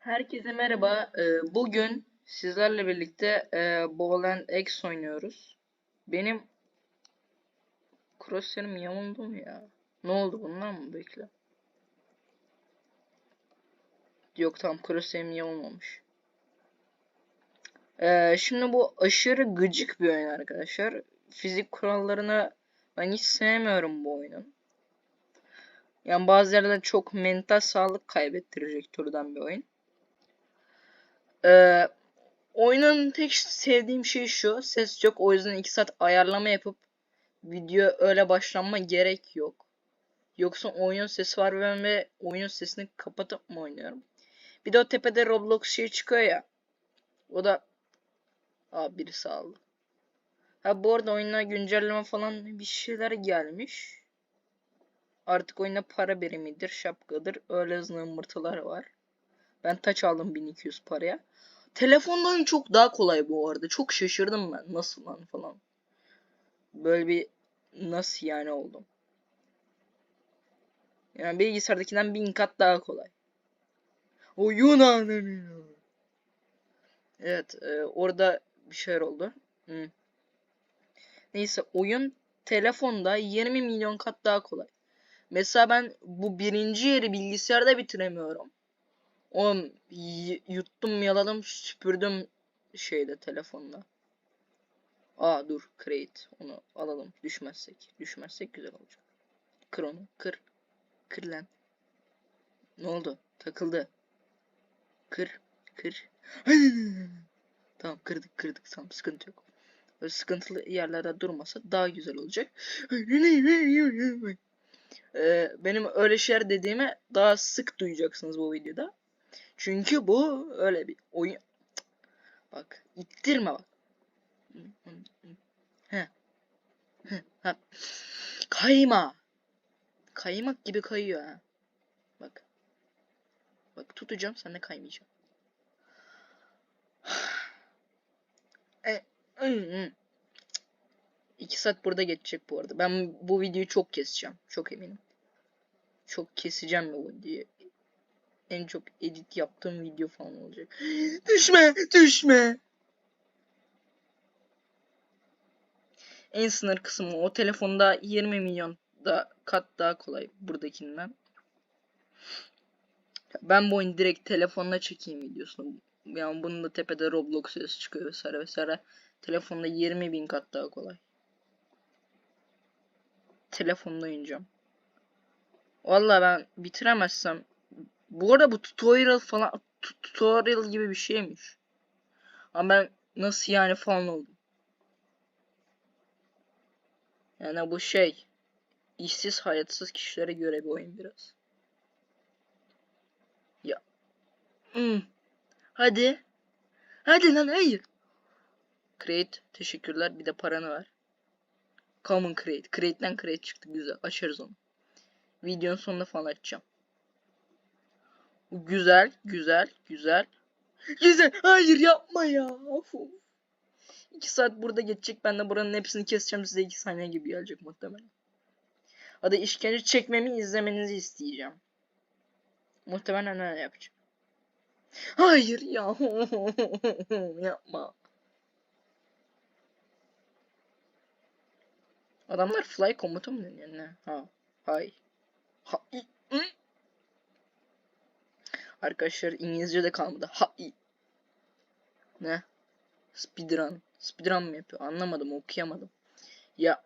Herkese merhaba. Ee, Bugün sizlerle birlikte e, Ball and X oynuyoruz. Benim crosshair'im yamuldu mu ya? Ne oldu bundan mı bekle? Yok tamam crosshair'im yamulmamış. Ee, şimdi bu aşırı gıcık bir oyun arkadaşlar. Fizik kurallarını ben hiç sevmiyorum bu oyunun. Yani bazı yerlerde çok mental sağlık kaybettirecek türden bir oyun. Ee, oyunun tek sevdiğim şey şu. Ses yok. O yüzden 2 saat ayarlama yapıp video öyle başlanma gerek yok. Yoksa oyunun sesi var ben ve oyunun sesini kapatıp mı oynuyorum? Bir de o tepede Roblox şey çıkıyor ya. O da Aa birisi aldı. Ha bu arada oyuna güncelleme falan bir şeyler gelmiş. Artık oyunda para birimidir, şapkadır, öyle zımbırtılar var. Ben taç aldım 1200 paraya. Telefonda oyun çok daha kolay bu arada. Çok şaşırdım ben. Nasıl lan falan. Böyle bir nasıl yani oldum. Yani bilgisayardakinden bin kat daha kolay. Oyun anlamıyor. Evet, e, orada bir şeyler oldu. Hı. Neyse oyun telefonda 20 milyon kat daha kolay. Mesela ben bu birinci yeri bilgisayarda bitiremiyorum. Oğlum yuttum yaladım süpürdüm şeyde telefonda. Aa dur create onu alalım düşmezsek. Düşmezsek güzel olacak. Kır onu kır. Kır lan. Ne oldu? Takıldı. Kır. Kır. tamam kırdık kırdık tamam sıkıntı yok. Böyle sıkıntılı yerlerde durmasa daha güzel olacak. Ee, benim öyle şeyler dediğimi daha sık duyacaksınız bu videoda. Çünkü bu öyle bir oyun. Bak ittirme bak. He. He. Ha. Kayma. Kaymak gibi kayıyor ha. Bak. Bak tutacağım sen de kaymayacağım. E. İki saat burada geçecek bu arada. Ben bu videoyu çok keseceğim. Çok eminim. Çok keseceğim bu videoyu. En çok edit yaptığım video falan olacak. düşme, düşme. En sınır kısmı o telefonda 20 milyon da kat daha kolay buradakinden. Ben bu oyunu direkt telefonla çekeyim videosunu. Yani bunun da tepede Roblox sesi çıkıyor vesaire vesaire. Telefonda 20 bin kat daha kolay. Telefonda oynayacağım. Vallahi ben bitiremezsem bu arada bu tutorial falan tutorial gibi bir şeymiş. Ama ben nasıl yani falan oldum. Yani bu şey işsiz hayatsız kişilere göre bir oyun biraz. Ya. Hmm. Hadi. Hadi lan hayır. Create teşekkürler bir de paranı ver. Common Create. Create'den Create çıktı güzel. Açarız onu. Videonun sonunda falan açacağım. Güzel, güzel, güzel. Güzel. Hayır yapma ya. Of. 2 saat burada geçecek. Ben de buranın hepsini keseceğim. Size 2 saniye gibi gelecek muhtemelen. Hadi işkence çekmemi izlemenizi isteyeceğim. Muhtemelen öyle yapacağım. Hayır ya. Yapma. Adamlar fly komutu mu deniyor ne? Ha. Hay. Ha. i, ı. Arkadaşlar İngilizce de kalmadı. Ha. i. Ne? Speedrun. Speedrun mı yapıyor? Anlamadım, okuyamadım. Ya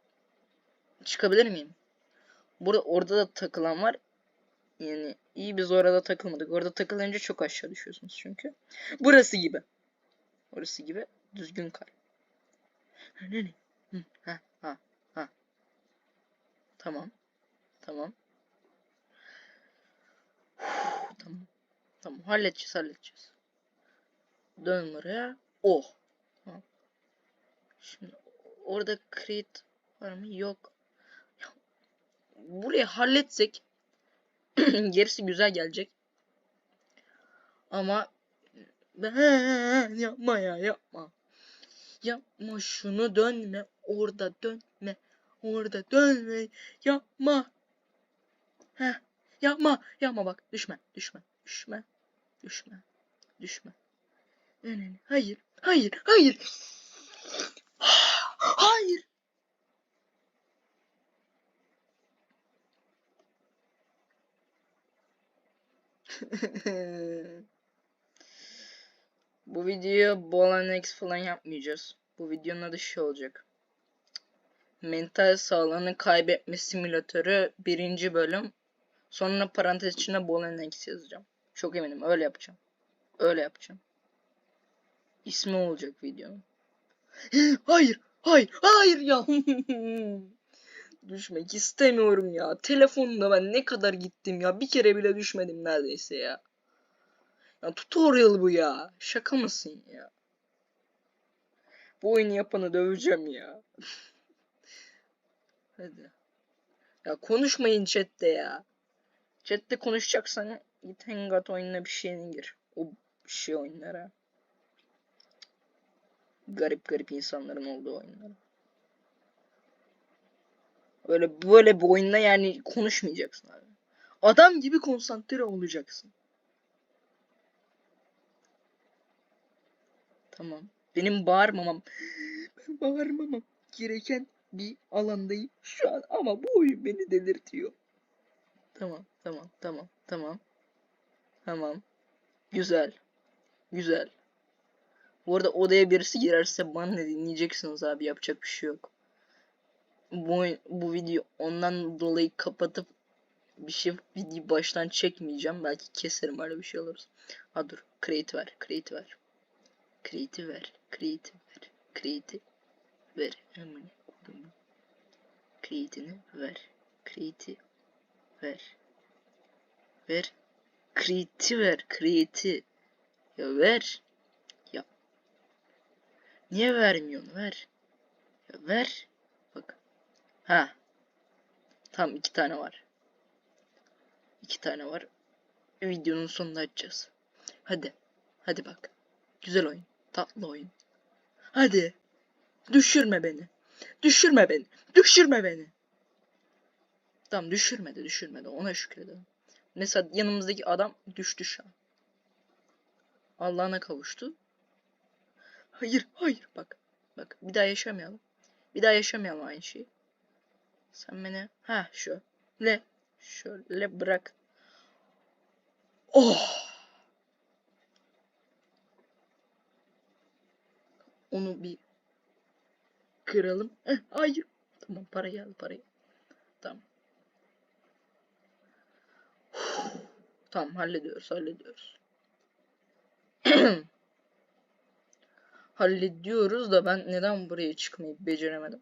çıkabilir miyim? Burada orada da takılan var. Yani iyi biz orada takılmadık. Orada takılınca çok aşağı düşüyorsunuz çünkü. Burası gibi. Orası gibi düzgün kay. Ha ha ha. Tamam. Tamam. tamam. Tamam. Halledeceğiz halledeceğiz. Dön buraya. Oh. Şimdi orada create var mı? Yok. Burayı halletsek gerisi güzel gelecek. Ama yapma ya yapma. Yapma şunu dönme. Orada dönme. Orada dönme. Yapma. Heh. Yapma. Yapma bak. Düşme. Düşme. Düşme. Düşme. Düşme. Önüne. Hayır. Hayır. Hayır. Hayır. Bu videoya Bolanex falan yapmayacağız. Bu videonun adı şey olacak. Mental sağlığını kaybetme simülatörü birinci bölüm. Sonra parantez içinde Bolanex yazacağım. Çok eminim öyle yapacağım. Öyle yapacağım. İsmi olacak videonun. hayır, hayır, hayır ya. Düşmek istemiyorum ya. Telefonda ben ne kadar gittim ya. Bir kere bile düşmedim neredeyse ya. Ya tutorial bu ya. Şaka mısın ya? Bu oyunu yapanı döveceğim ya. Hadi. Ya konuşmayın chatte ya. Chatte konuşacaksan git Hangout oyununa bir şeyine gir. O şey oyunlara. Garip garip insanların olduğu oyunlara. Böyle böyle bir oyunda yani konuşmayacaksın abi. Adam gibi konsantre olacaksın. Tamam. Benim bağırmamam. Ben bağırmamam gereken bir alandayım şu an ama bu oyun beni delirtiyor. Tamam, tamam, tamam, tamam. Tamam. Güzel. Güzel. Bu arada odaya birisi girerse bana ne dinleyeceksiniz abi yapacak bir şey yok. Bu, bu video ondan dolayı kapatıp bir şey videoyu baştan çekmeyeceğim. Belki keserim öyle bir şey olursa. Ha dur. Create ver. Create ver. Create ver. Create ver. Create ver. Hemen kodumu. Create'ini ver. Create ver. Ver. Create ver. Create. Ya ver. Ya. Niye vermiyorsun? Ver. Ya ver. Bak. Ha. Tam iki tane var. İki tane var. Videonun sonunda açacağız. Hadi. Hadi bak. Güzel oyun. Tatlı oyun. Hadi. Düşürme beni. Düşürme beni. Düşürme beni. Tamam düşürmedi düşürmedi. Ona şükredelim. Mesela yanımızdaki adam düştü şu an. Allah'ına kavuştu. Hayır hayır bak. Bak bir daha yaşamayalım. Bir daha yaşamayalım aynı şeyi. Sen beni ha şöyle şöyle bırak. Oh. Onu bir kıralım. Eh, hayır. Tamam para geldi para geldi. Tamam. Tamam hallediyoruz hallediyoruz. hallediyoruz da ben neden buraya çıkmayı beceremedim.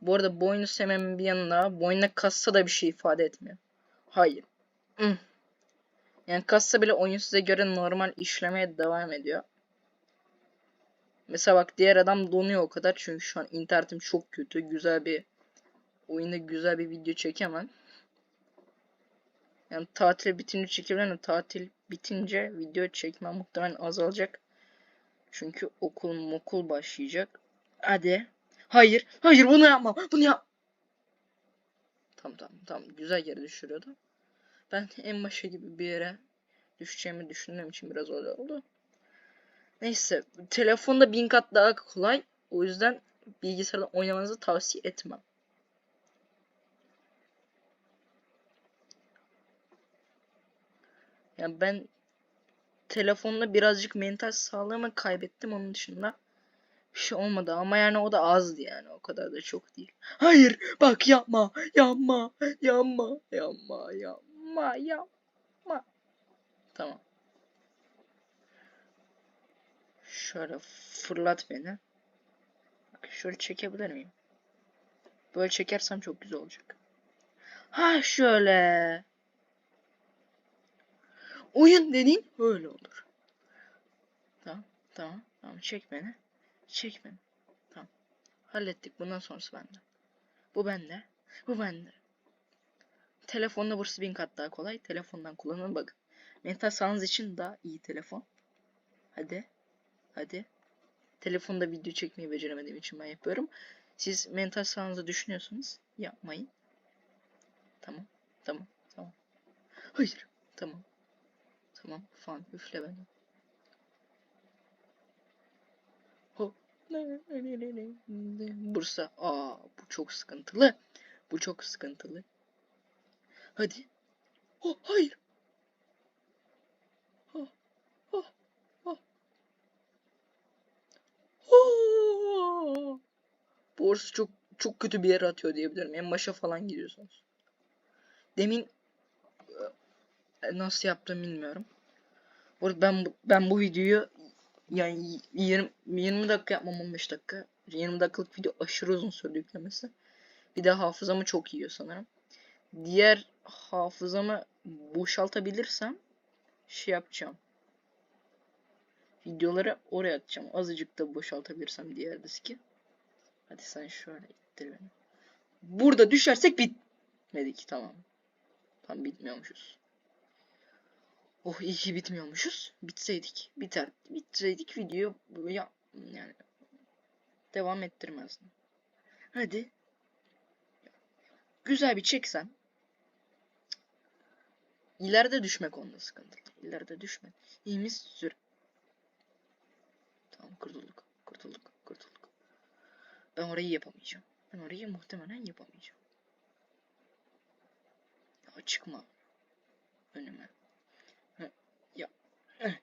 Bu arada boynu sememin bir yanında boynuna kassa da bir şey ifade etmiyor. Hayır. Hmm. Yani kassa bile oyun size göre normal işlemeye devam ediyor. Mesela bak diğer adam donuyor o kadar çünkü şu an internetim çok kötü. Güzel bir oyunda güzel bir video çekemem. Yani tatil bitince çekebilirim. Tatil bitince video çekmem muhtemelen azalacak. Çünkü okul mokul başlayacak. Hadi. Hayır. Hayır bunu yapma. Bunu yap. Tamam tamam tamam. Güzel yere düşürüyordu. Ben en başa gibi bir yere düşeceğimi düşündüğüm için biraz öyle oldu. Neyse. Telefonda bin kat daha kolay. O yüzden bilgisayarda oynamanızı tavsiye etmem. Yani ben telefonda birazcık mental sağlığımı kaybettim onun dışında bir şey olmadı ama yani o da azdı yani o kadar da çok değil. Hayır bak yapma yapma yapma yapma yapma yapma. Tamam. Şöyle fırlat beni. Bak şöyle çekebilir miyim? Böyle çekersem çok güzel olacak. Ha şöyle. Oyun dediğin öyle olur. Tamam, tamam, tamam. Çek beni. Çek beni. Tamam. Hallettik. Bundan sonrası bende. Bu bende. Bu bende. Telefonla burası bin kat daha kolay. Telefondan kullanın bakın. Mental sağlığınız için daha iyi telefon. Hadi. Hadi. Telefonda video çekmeyi beceremediğim için ben yapıyorum. Siz mental sağlığınızı düşünüyorsanız yapmayın. Tamam. Tamam. Tamam. Hayır. Tamam. Tamam fan üfle beni. Bursa. Aa bu çok sıkıntılı. Bu çok sıkıntılı. Hadi. Oh hayır. Oh, oh, oh. Oh. Borsa çok çok kötü bir yere atıyor diyebilirim. En başa falan gidiyorsunuz. Demin e, nasıl yaptım bilmiyorum. Bu arada ben ben bu videoyu yani 20 20 dakika yapmam 15 dakika. 20 dakikalık video aşırı uzun sürdü yüklemesi. Bir de hafızamı çok yiyor sanırım. Diğer hafızamı boşaltabilirsem şey yapacağım. Videoları oraya atacağım. Azıcık da boşaltabilirsem diğer diski. Hadi sen şöyle ittir beni. Burada düşersek bitmedik tamam. Tam bitmiyormuşuz. Oh iyi ki bitmiyormuşuz. Bitseydik. Biter. Bitseydik video ya yani devam ettirmezdim. Hadi. Güzel bir çeksen. İleride düşmek onda sıkıntı. İleride düşmek. İyimiz sür. Tamam kurtulduk. Kurtulduk. Kurtulduk. Ben orayı yapamayacağım. Ben orayı muhtemelen yapamayacağım. Ya çıkma. Önüme. Hı, Ya. Hı.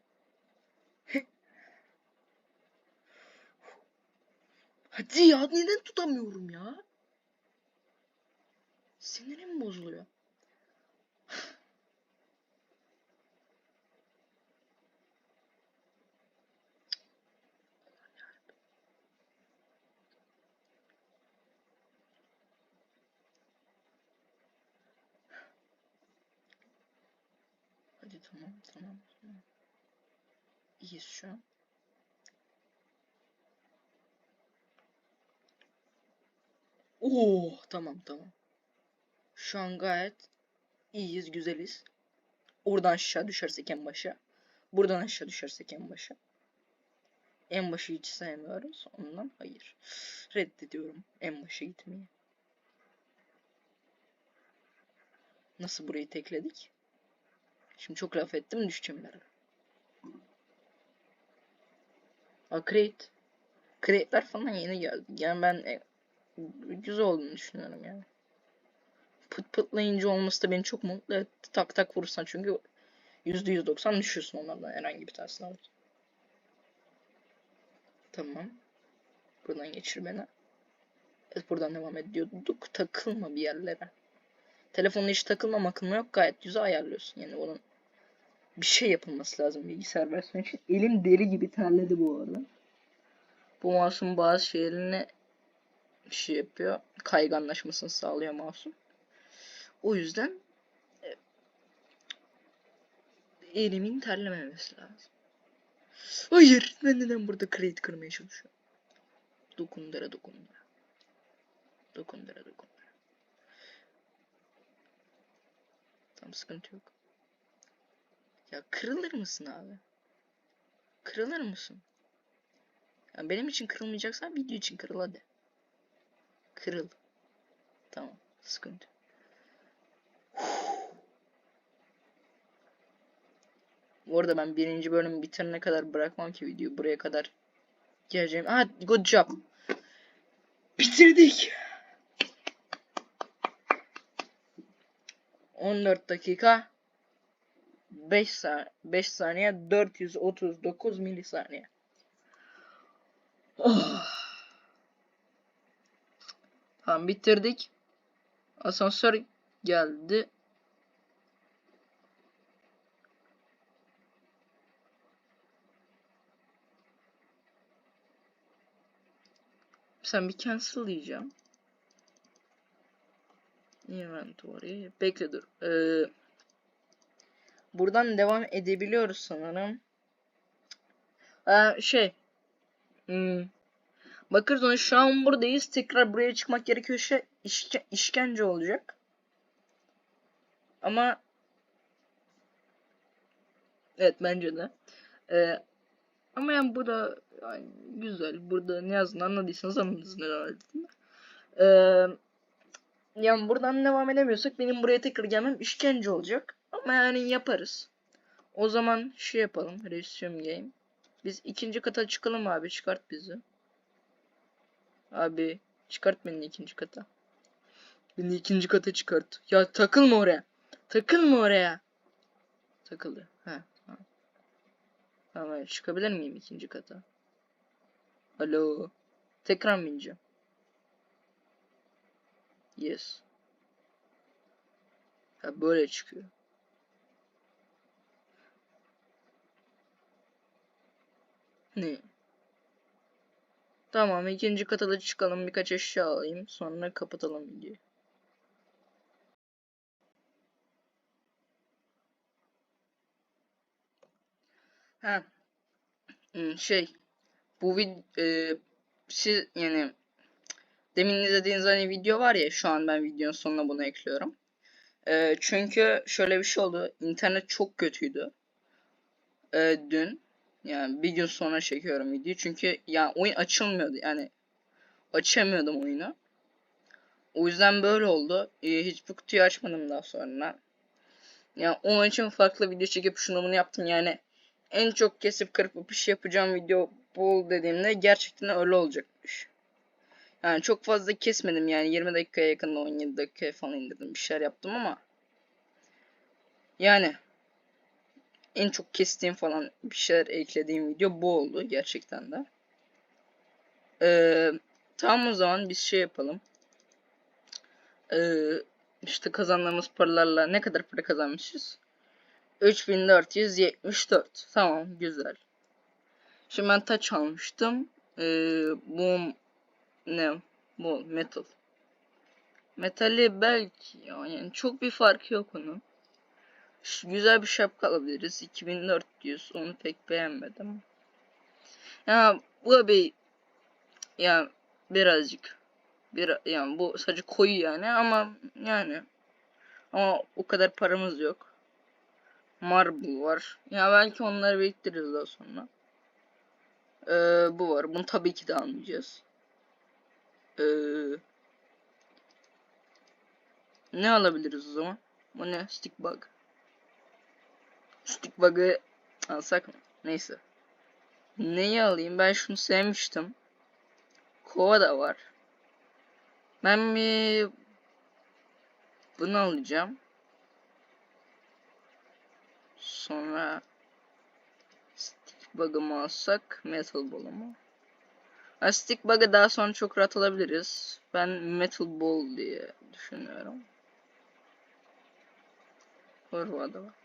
Hı. Hadi ya neden tutamıyorum ya? Sinirim bozuluyor. Hadi tamam tamam tamam. İyiyiz şu an. Oo tamam tamam. Şu an gayet iyiyiz, güzeliz. Oradan aşağı düşersek en başa. Buradan aşağı düşersek en başa. En başı hiç sevmiyoruz. Ondan hayır. Reddediyorum en başa gitmeyi. Nasıl burayı tekledik? Şimdi çok laf ettim düşeceğim ileride. Crate. Crate'ler falan yeni geldi. Yani ben güzel olduğunu düşünüyorum yani. Pıt pıtlayınca olması da beni çok mutlu etti. Tak tak vurursan çünkü %190 düşüyorsun onlardan herhangi bir tanesini alırsan. Tamam. Buradan geçir beni. Evet buradan devam ediyorduk. Takılma bir yerlere. Telefonda hiç takılma makılma yok. Gayet güzel ayarlıyorsun. Yani onun bir şey yapılması lazım bilgisayar versiyonu için. Elim deri gibi terledi bu arada. Bu mouse'un bazı şeylerine bir şey yapıyor. Kayganlaşmasını sağlıyor mouse'un. O yüzden e, elimin terlememesi lazım. Hayır. Ben neden burada crate kırmaya çalışıyorum? Dokundara dokundara. Dokundara dokundara. Tam sıkıntı yok. Ya kırılır mısın abi? Kırılır mısın? Ya benim için kırılmayacaksan video için kırıl hadi. Kırıl. Tamam. Sıkıntı. Bu arada ben birinci bölümü bitirene kadar bırakmam ki videoyu buraya kadar geleceğim. Ah good job. Bitirdik. 14 dakika 5 saniye 5 saniye 439 milisaniye. Oh. Tamam bitirdik. Asansör geldi. Sen bir cancel diyeceğim. Inventory. Bekle dur. Ee, buradan devam edebiliyoruz sanırım. Ee, şey. Hmm. Bakırız ona şu an buradayız. Tekrar buraya çıkmak gerekiyorsa işke işkence olacak. Ama Evet bence de. Ee, ama yani bu da yani güzel. Burada ne yazdığını anladıysanız anladınız ne yazdığını. Ee, yani buradan devam edemiyorsak benim buraya tekrar gelmem işkence olacak. Ama yani yaparız. O zaman şey yapalım. Resume game. Biz ikinci kata çıkalım abi. Çıkart bizi. Abi çıkart beni ikinci kata. Beni ikinci kata çıkart. Ya takılma oraya. Takılma oraya. Takıldı. He. Tamam. Tamam çıkabilir miyim ikinci kata? Alo. Tekrar mı ineceğim? Yes. Ha böyle çıkıyor. Ne? Tamam ikinci kata da çıkalım birkaç eşya alayım sonra kapatalım videoyu. Ha. Hmm, Şey bu vid e, siz yani demin izlediğiniz hani video var ya şu an ben videonun sonuna bunu ekliyorum. E, çünkü şöyle bir şey oldu. İnternet çok kötüydü. E, dün yani bir gün sonra çekiyorum videoyu. Çünkü ya oyun açılmıyordu. Yani açamıyordum oyunu. O yüzden böyle oldu. E, hiçbir kutuyu açmadım daha sonra. Yani onun için farklı video çekip şunu bunu yaptım. Yani en çok kesip kırpıp bir şey yapacağım video bu dediğimde gerçekten öyle olacakmış. Yani çok fazla kesmedim yani 20 dakikaya yakın 17 dakikaya falan indirdim bir şeyler yaptım ama yani en çok kestiğim falan bir şeyler eklediğim video bu oldu gerçekten de. Ee, tamam o zaman biz şey yapalım. Ee, işte kazandığımız paralarla ne kadar para kazanmışız? 3474. Tamam güzel. Şimdi ben taç almıştım. Ee, bu ne? Bu metal. Metali belki yani çok bir farkı yok onun. Güzel bir şapka alabiliriz. 2400. Onu pek beğenmedim. Ya bu bir ya birazcık bir yani bu sadece koyu yani ama yani ama o kadar paramız yok. Marble var. Ya belki onları biriktiririz daha sonra. Ee, bu var. Bunu tabii ki de almayacağız. Ee, ne alabiliriz o zaman? Bu ne? Stick bug. Stick bug'ı alsak mı? Neyse. Neyi alayım? Ben şunu sevmiştim. Kova da var. Ben bir bunu alacağım. Sonra stick bug'ımı alsak metal ball'ımı. Stick bug'ı daha sonra çok rahat alabiliriz. Ben metal ball diye düşünüyorum. Var da var.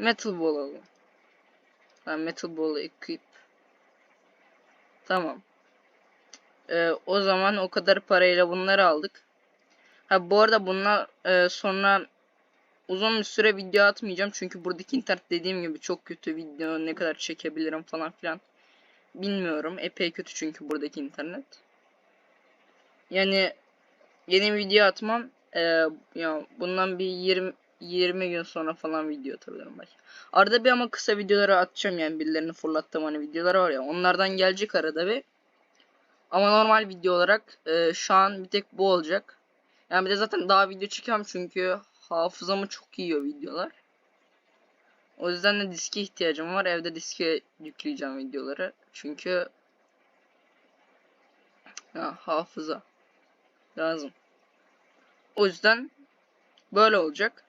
Metal ball alalım. Ben metal ball'ı equip. Tamam. Ee, o zaman o kadar parayla bunları aldık. Ha bu arada bunlar e, sonra uzun bir süre video atmayacağım. Çünkü buradaki internet dediğim gibi çok kötü video ne kadar çekebilirim falan filan. Bilmiyorum. Epey kötü çünkü buradaki internet. Yani yeni video atmam e, ya bundan bir 20 20 gün sonra falan video atabilirim belki. Arada bir ama kısa videoları atacağım yani birilerini fırlattığım hani videolar var ya onlardan gelecek arada bir. Ama normal video olarak e, şu an bir tek bu olacak. Yani bir de zaten daha video çekiyorum çünkü hafızamı çok yiyor videolar. O yüzden de diske ihtiyacım var. Evde diske yükleyeceğim videoları. Çünkü ya, hafıza lazım. O yüzden böyle olacak.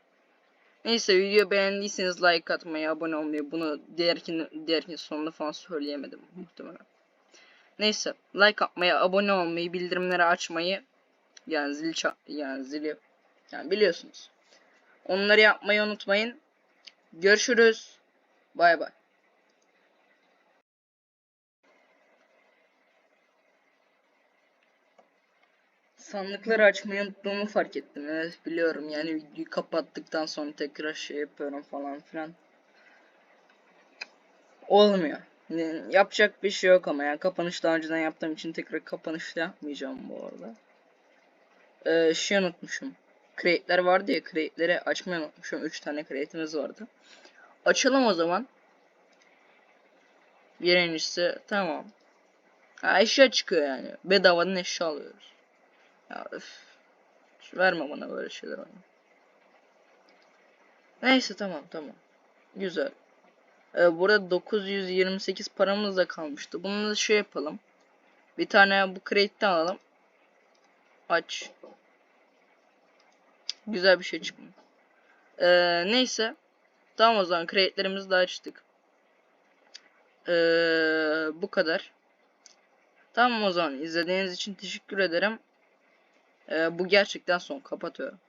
Neyse video beğendiyseniz like atmayı, abone olmayı bunu diğerkin diğerkin sonunda falan söyleyemedim muhtemelen. Neyse like atmayı, abone olmayı, bildirimleri açmayı yani zil yani zili yani biliyorsunuz. Onları yapmayı unutmayın. Görüşürüz. Bay bay. Sandıkları açmayı unuttuğumu fark ettim. Evet biliyorum yani videoyu kapattıktan sonra tekrar şey yapıyorum falan filan. Olmuyor. Yapacak bir şey yok ama ya kapanış daha önceden yaptığım için tekrar kapanış yapmayacağım bu arada. Ee, şey unutmuşum. Crate'ler vardı ya crate'leri açmayı unutmuşum. 3 tane crate'imiz vardı. Açalım o zaman. Birincisi tamam. Ha, eşya çıkıyor yani. Bedavadan eşya alıyoruz. Ya öf. Verme bana böyle şeyler. Neyse tamam tamam. Güzel. Ee, burada 928 paramız da kalmıştı. Bunu da şey yapalım. Bir tane bu crate'ten alalım. Aç. Güzel bir şey çıkmıyor. Ee, neyse. Tamam o zaman crate'lerimizi de açtık. Ee, bu kadar. Tamam o zaman izlediğiniz için teşekkür ederim. Ee, bu gerçekten son. Kapatıyorum.